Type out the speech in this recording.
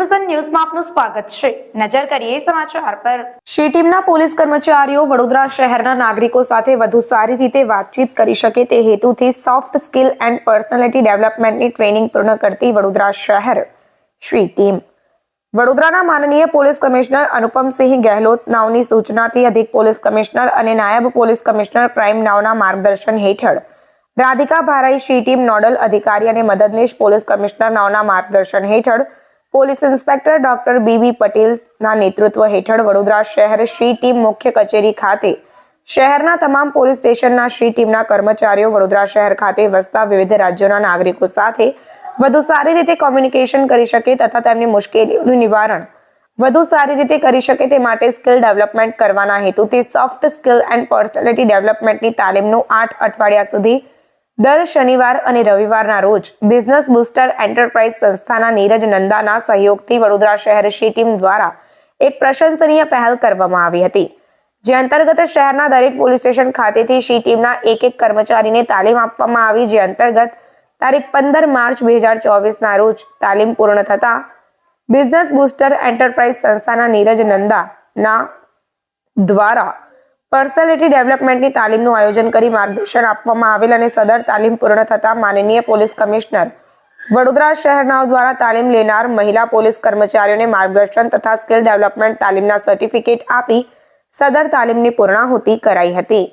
Vision ન્યૂઝમાં આપનું સ્વાગત છે. નજર કરીએ સમાચાર પર. શી ટીમના પોલીસ કર્મચારીઓ વડોદરા શહેરના નાગરિકો સાથે વધુ સારી રીતે વાતચીત કરી શકે તે હેતુથી સોફ્ટ સ્કિલ એન્ડ પર્સનાલિટી ડેવલપમેન્ટની ટ્રેનિંગ પૂર્ણ કરતી વડોદરા શહેર શ્રી ટીમ. વડોદરાના માનનીય પોલીસ કમિશનર અનુપમસિંહ ગેહલોત નાવની સૂચનાથી અધિક પોલીસ કમિશનર અને નાયબ પોલીસ કમિશનર ક્રાઇમ નાવના માર્ગદર્શન હેઠળ Radhika Bharai she team nodal અધિકારી અને મદદનીશ પોલીસ કમિશનર નાવના માર્ગદર્શન હેઠળ પોલીસ ઇન્સ્પેક્ટર ડોક્ટર બીબી પટેલના નેતૃત્વ હેઠળ વડોદરા શહેર શ્રી ટીમ મુખ્ય કચેરી ખાતે શહેરના તમામ પોલીસ સ્ટેશનના શ્રી ટીમના કર્મચારીઓ વડોદરા શહેર ખાતે વસતા વિવિધ રાજ્યોના નાગરિકો સાથે વધુ સારી રીતે કોમ્યુનિકેશન કરી શકે તથા તેમની મુશ્કેલીઓનું નિવારણ વધુ સારી રીતે કરી શકે તે માટે સ્કિલ ડેવલપમેન્ટ કરવાના હેતુથી સોફ્ટ સ્કિલ એન્ડ પર્સનાલિટી ડેવલપમેન્ટની તાલીમનું આઠ અઠવાડિયા સુધી દર શનિવાર અને રવિવારના રોજ બિઝનેસ બુસ્ટર એન્ટરપ્રાઇઝ સંસ્થાના નીરજ નંદાના સહયોગથી વડોદરા શહેર શી ટીમ દ્વારા એક પ્રશંસનીય પહેલ કરવામાં આવી હતી, જે અંતર્ગત શહેરના દરેક પોલીસ સ્ટેશન ખાતેથી શી ટીમના એક એક કર્મચારીને તાલીમ આપવામાં આવી, જે અંતર્ગત તારીખ પંદર માર્ચ બે હજાર ચોવીસના રોજ તાલીમ પૂર્ણ થતા બિઝનેસ બુસ્ટર એન્ટરપ્રાઇઝ સંસ્થાના નીરજ નંદાના દ્વારા પર્સનાલિટી ડેવલપમેન્ટની તાલીમનું આયોજન કરી માર્ગદર્શન આપવામાં આવેલ અને સદર તાલીમ પૂર્ણ થતા માનનીય પોલીસ કમિશનર વડોદરા શહેરના દ્વારા તાલીમ લેનાર મહિલા પોલીસ કર્મચારીઓને માર્ગદર્શન તથા સ્કિલ ડેવલપમેન્ટ તાલીમના સર્ટિફિકેટ આપી સદર તાલીમની પૂર્ણાહુતિ કરાઈ હતી.